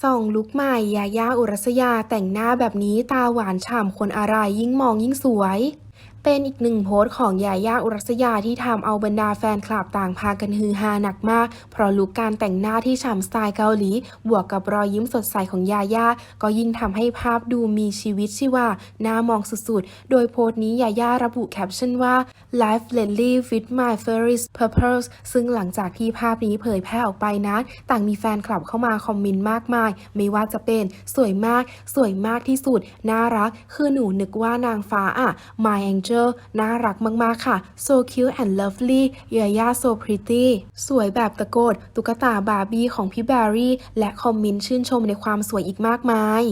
ส่องลุกใหม่ยาย่าอุรัสยาแต่งหน้าแบบนี้ตาหวานฉ่ำคนอะไรยิ่งมองยิ่งสวย เป็นอีกหนึ่งโพสต์ของยายาอุรัสยาที่ทำเอาบรรดาแฟนคลับต่างพากันฮือฮาหนักมาก เพราะลุคการแต่งหน้าที่ฉ่ำสไตล์เกาหลี บวกกับรอยยิ้มสดใสของยายาก็ยิ่งทำให้ภาพดูมีชีวิตชีวาน่ามองสุดๆ โดยโพสต์นี้ยายาระบุแคปชั่นว่า Life lately with my f a r i s purpose ซึ่งหลังจากที่ภาพนี้เผยแพร่ออกไปนั้น ต่างมีแฟนคลับเข้ามาคอมเมนต์มากมาย ไม่ว่าจะเป็นสวยมาก สวยมากที่สุด น่ารัก คือหนูนึกว่านางฟ้าอะ My Angel น่ารักมาก ๆ ค่ะ so cute and lovely ยาย่า so pretty สวยแบบตะโกดตุ๊กตาบาร์บี้ของพี่แบร์รี่ และคอมมินชื่นชมในความสวยอีกมากมาย